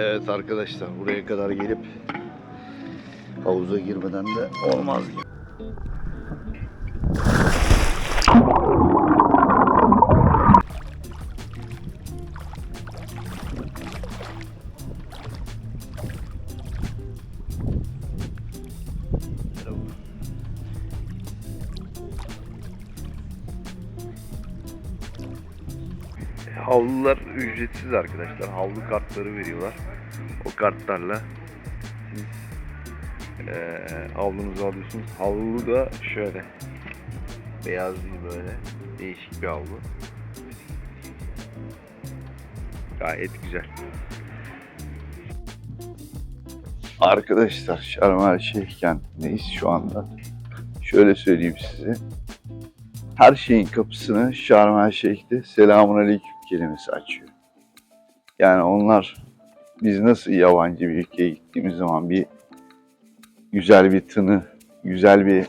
Evet arkadaşlar buraya kadar gelip havuza girmeden de olmaz gibi. Havlular ücretsiz arkadaşlar. Havlu kartları veriyorlar. O kartlarla siz eee havlunuzu alıyorsunuz. Havlu da şöyle. Beyaz değil böyle. Değişik bir havlu. Gayet güzel. Arkadaşlar Şarm El Şeyh kentindeyiz şu anda. Şöyle söyleyeyim size. Her şeyin kapısını Şarm El Şeyh'te selamun aleyküm kelimesi açıyor. Yani onlar biz nasıl yabancı bir ülkeye gittiğimiz zaman bir güzel bir tını, güzel bir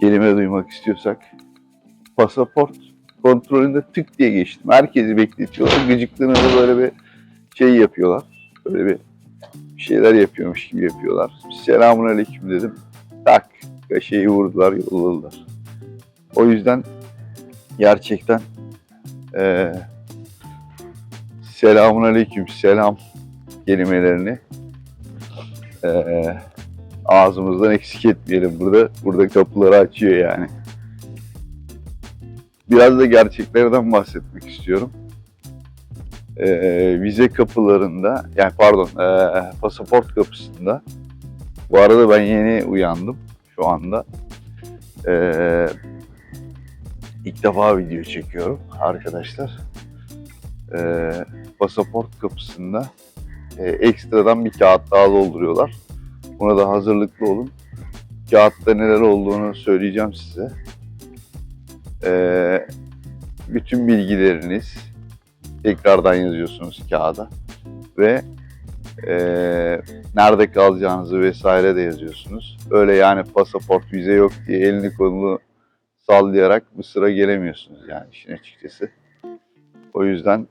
kelime duymak istiyorsak pasaport kontrolünde tık diye geçtim. Herkesi bekletiyorlar. Gıcıklığına da böyle bir şey yapıyorlar. Böyle bir şeyler yapıyormuş gibi yapıyorlar. Selamun aleyküm dedim. Tak kaşeyi vurdular yolladılar. O yüzden gerçekten eee selamun aleyküm selam kelimelerini eee ağzımızdan eksik etmeyelim. Burada burada kapıları açıyor yani. Biraz da gerçeklerden bahsetmek istiyorum e, vize kapılarında yani pardon e, pasaport kapısında bu arada ben yeni uyandım şu anda e, ilk defa video çekiyorum arkadaşlar. E, pasaport kapısında e, ekstradan bir kağıt daha dolduruyorlar. Buna da hazırlıklı olun. Kağıtta neler olduğunu söyleyeceğim size. E, bütün bilgileriniz tekrardan yazıyorsunuz kağıda. Ve eee, nerede kalacağınızı vesaire de yazıyorsunuz. Öyle yani pasaport, vize yok diye elini kolunu sallayarak Mısır'a gelemiyorsunuz yani işin açıkçası. O yüzden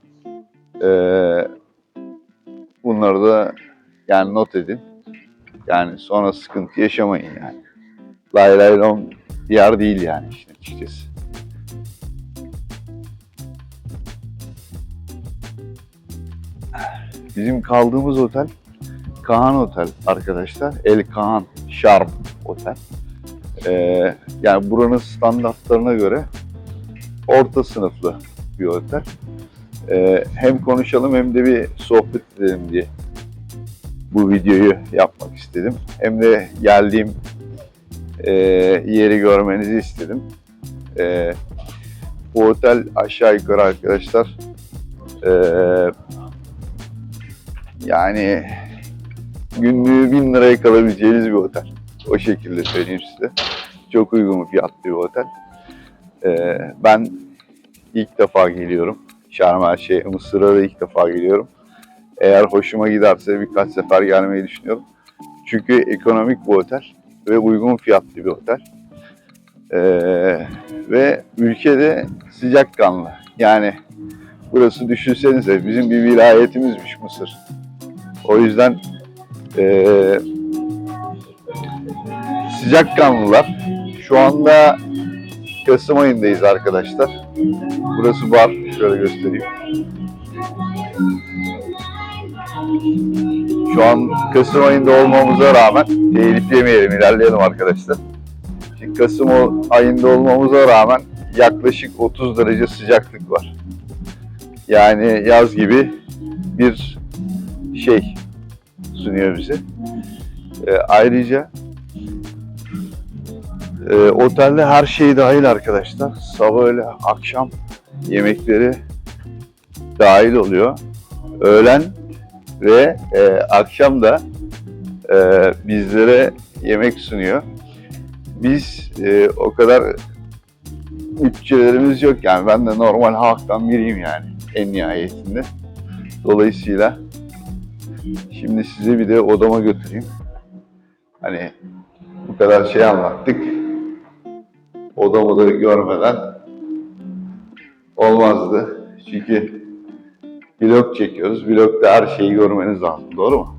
eee, bunları da yani not edin. Yani sonra sıkıntı yaşamayın yani. Lay lay bir yer değil yani işin açıkçası. Bizim kaldığımız otel Kaan Otel arkadaşlar. El Kaan Şarm Otel. Ee, yani buranın standartlarına göre orta sınıflı bir otel. Ee, hem konuşalım hem de bir sohbet edelim diye bu videoyu yapmak istedim. Hem de geldiğim e, yeri görmenizi istedim. E, bu otel aşağı yukarı arkadaşlar e, yani günlüğü bin liraya kalabileceğiniz bir otel. O şekilde söyleyeyim size. Çok uygun fiyatlı bir otel. Ee, ben ilk defa geliyorum. Şarm El Şeyh, Mısır'a da ilk defa geliyorum. Eğer hoşuma giderse birkaç sefer gelmeyi düşünüyorum. Çünkü ekonomik bir otel ve uygun fiyatlı bir otel. Ee, ve ülkede sıcakkanlı. Yani burası düşünsenize bizim bir vilayetimizmiş Mısır. O yüzden eee sıcakkanlılar. Şu anda Kasım ayındayız arkadaşlar. Burası bar. Şöyle göstereyim. Şu an Kasım ayında olmamıza rağmen telif yemeyelim, ilerleyelim arkadaşlar. Şimdi Kasım ayında olmamıza rağmen yaklaşık 30 derece sıcaklık var. Yani yaz gibi bir şey sunuyor bize. Ee, ayrıca e, otelde her şey dahil arkadaşlar. Sabah öyle akşam yemekleri dahil oluyor. Öğlen ve e, akşam da e, bizlere yemek sunuyor. Biz e, o kadar bütçelerimiz yok yani. Ben de normal halktan biriyim yani en nihayetinde. Dolayısıyla şimdi size bir de odama götüreyim. Hani bu kadar şey anlattık. Odamı da görmeden olmazdı. Çünkü vlog çekiyoruz. Vlogda her şeyi görmeniz lazım. Doğru mu?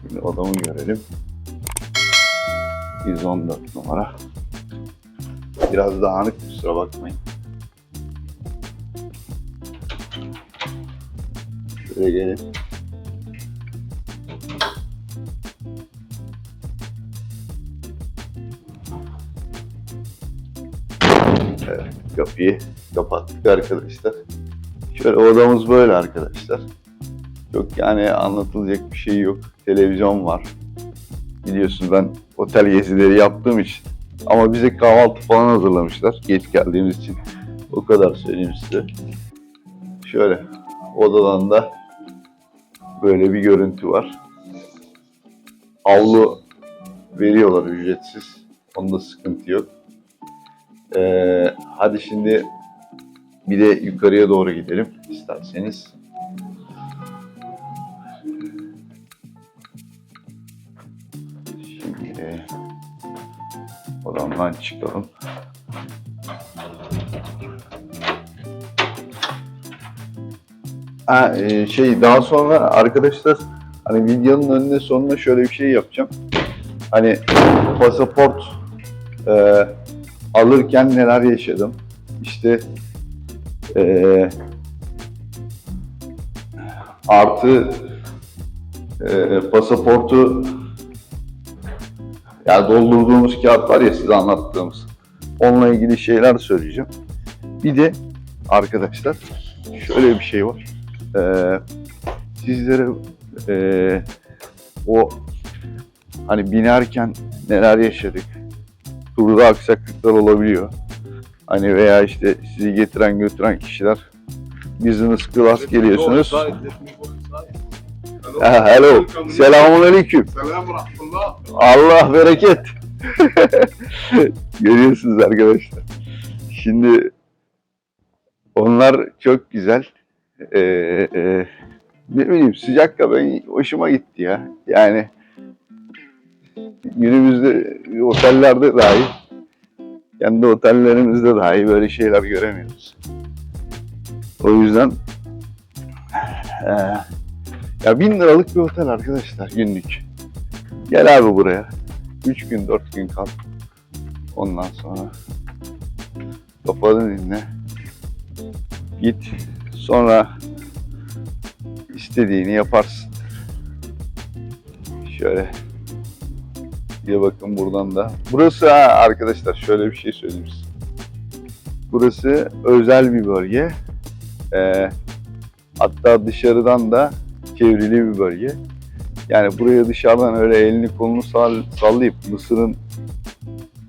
Şimdi odamı görelim. 114 numara. Biraz dağınık kusura bakmayın. Şöyle gelin. Kapıyı kapattık arkadaşlar. Şöyle odamız böyle arkadaşlar. Çok yani anlatılacak bir şey yok. Televizyon var. Biliyorsun ben otel gezileri yaptığım için. Ama bize kahvaltı falan hazırlamışlar. Geç geldiğimiz için. O kadar söyleyeyim size. Şöyle odadan da böyle bir görüntü var. Avlu veriyorlar ücretsiz. Onda sıkıntı yok. Ee, hadi şimdi bir de yukarıya doğru gidelim isterseniz. Şimdi odamdan çıkalım. Ha, e, şey daha sonra arkadaşlar hani videonun önüne sonuna şöyle bir şey yapacağım. Hani pasaport e, alırken neler yaşadım. İşte e, artı e, pasaportu ya doldurduğumuz kağıt var ya size anlattığımız. Onunla ilgili şeyler söyleyeceğim. Bir de arkadaşlar şöyle bir şey var. Ee, sizlere ee, o hani binerken neler yaşadık. Turda aksaklıklar olabiliyor. Hani veya işte sizi getiren götüren kişiler business class geliyorsunuz. Ha, hello. Selamun aleyküm. Allah bereket. Görüyorsunuz arkadaşlar. Şimdi onlar çok güzel. Ee, e, ne bileyim sıcak ben hoşuma gitti ya. Yani günümüzde otellerde dahi kendi otellerimizde dahi böyle şeyler göremiyoruz. O yüzden eee, ya bin liralık bir otel arkadaşlar günlük. Gel abi buraya. 3 gün 4 gün kal. Ondan sonra kafanı dinle. Git. Sonra istediğini yaparsın. Şöyle de bakın buradan da. Burası ha arkadaşlar şöyle bir şey söyleyeyim size. Burası özel bir bölge. Ee, hatta dışarıdan da çevrili bir bölge. Yani buraya dışarıdan öyle elini kolunu sall- sallayıp Mısır'ın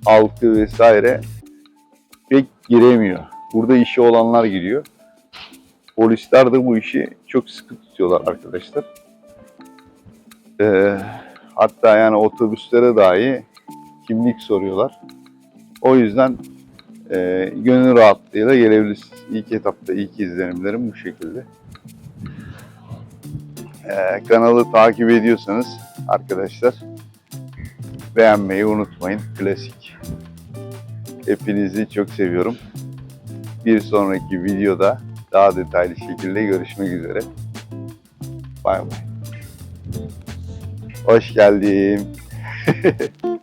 halkı vesaire pek giremiyor. Burada işi olanlar giriyor. Polisler de bu işi çok sıkı tutuyorlar arkadaşlar. Ee, hatta yani otobüslere dahi kimlik soruyorlar. O yüzden e, gönül rahatlığıyla gelebilirsiniz. İlk etapta ilk izlenimlerim bu şekilde. Ee, kanalı takip ediyorsanız arkadaşlar beğenmeyi unutmayın. Klasik. Hepinizi çok seviyorum. Bir sonraki videoda daha detaylı şekilde görüşmek üzere. Bay bay. Hoş geldin.